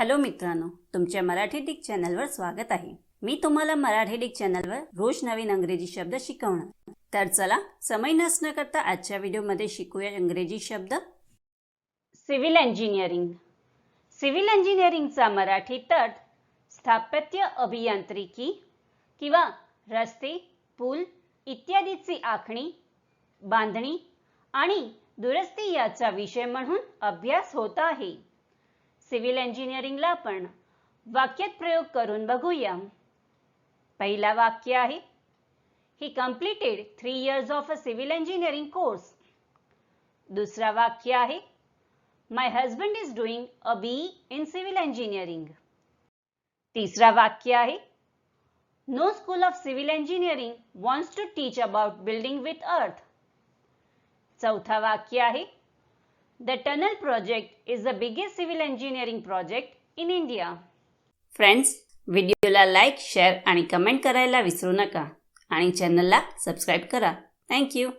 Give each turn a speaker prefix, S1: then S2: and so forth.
S1: Hello मित्रांनो तुमच्या Marathi Dick चॅनलवर स्वागत आहे. मी तुम्हाला मराठी डिक चॅनलवर रोज नवीन इंग्रजी शब्द शिकवणार. तर चला समय नसणं करता आजच्या व्हिडिओमध्ये शिकूया इंग्रजी शब्द. Civil engineering. सिव्हिल इंजिनिअरिंगचा मराठी तट स्थापत्य अभियांत्रिकी किंवा रस्ते पूल इत्यादीची आखणी बांधणी आणि दुरुस्ती याचा विषय म्हणून अभ्यास होत आहे. सिव्हिल इंजिनिअरिंगला आपण वाक्यात प्रयोग करून बघूया. पहिला वाक्य आहे he completed three years of a civil engineering course दुसरा वाक्य आहे my husband is doing a B in civil engineering तिसरा वाक्य आहे no school of civil engineering wants to teach about building with earth चौथा वाक्य आहे the tunnel project is the biggest civil engineering project in India friends व्हिडिओला like share आणि comment करायला विसरू नका. आणि चॅनलला सबस्क्राईब करा. थँक्यू